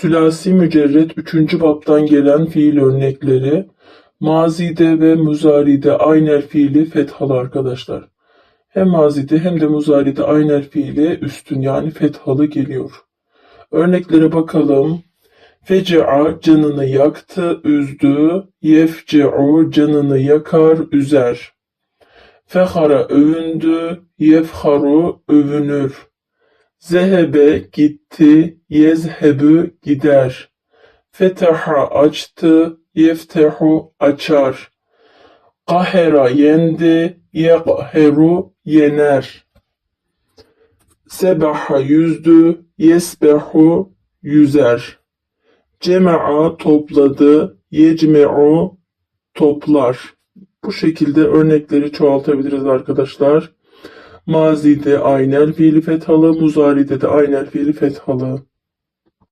Sülasi mücerret 3. baptan gelen fiil örnekleri mazide ve muzaride ayner fiili fethalı arkadaşlar. Hem mazide hem de muzaride ayner fiili üstün yani fethalı geliyor. Örneklere bakalım. Feca'a canını yaktı, üzdü. Yefce'u canını yakar, üzer. Fehara övündü, yefharu övünür. Zehebe gitti, yezhebu gider. Fetaha açtı, yeftehu açar. Kahera yendi, yekheru yener. Sebaha yüzdü, yesbehu yüzer. Cema'a topladı, yecme'u toplar. Bu şekilde örnekleri çoğaltabiliriz arkadaşlar. Mazide aynen fiili fethalı, muzaride de aynen fiili fethalı.